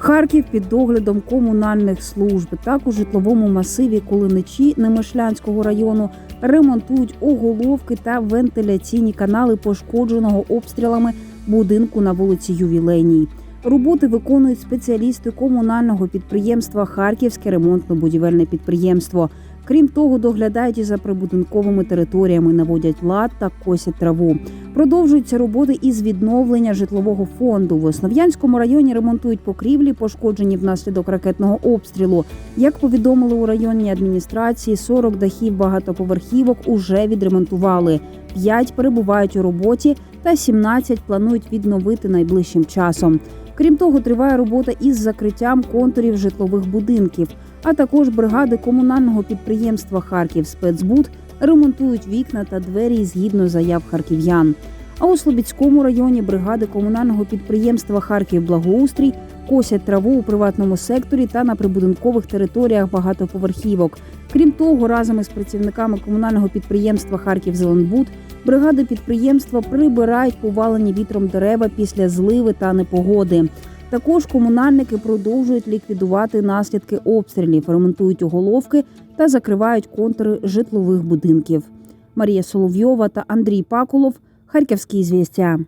Харків під доглядом комунальних служб. Так у житловому масиві Кулиничі Немишлянського району ремонтують оголовки та вентиляційні канали пошкодженого обстрілами будинку на вулиці Ювілейній. Роботи виконують спеціалісти комунального підприємства Харківське ремонтно-будівельне підприємство. Крім того, доглядають і за прибудинковими територіями, наводять лад та косять траву. Продовжуються роботи із відновлення житлового фонду. В Основ'янському районі ремонтують покрівлі, пошкоджені внаслідок ракетного обстрілу. Як повідомили у районній адміністрації, 40 дахів багатоповерхівок уже відремонтували. 5 перебувають у роботі, та 17 планують відновити найближчим часом. Крім того, триває робота із закриттям контурів житлових будинків, а також бригади комунального підприємства Харків спецбуд ремонтують вікна та двері згідно заяв харків'ян. А у Слобідському районі бригади комунального підприємства Харків Благоустрій косять траву у приватному секторі та на прибудинкових територіях багатоповерхівок. Крім того, разом із працівниками комунального підприємства Харків Зеленбуд бригади підприємства прибирають повалені вітром дерева після зливи та непогоди. Також комунальники продовжують ліквідувати наслідки обстрілів, ремонтують оголовки та закривають контури житлових будинків. Марія Соловйова та Андрій Пакулов. Харківські звістя.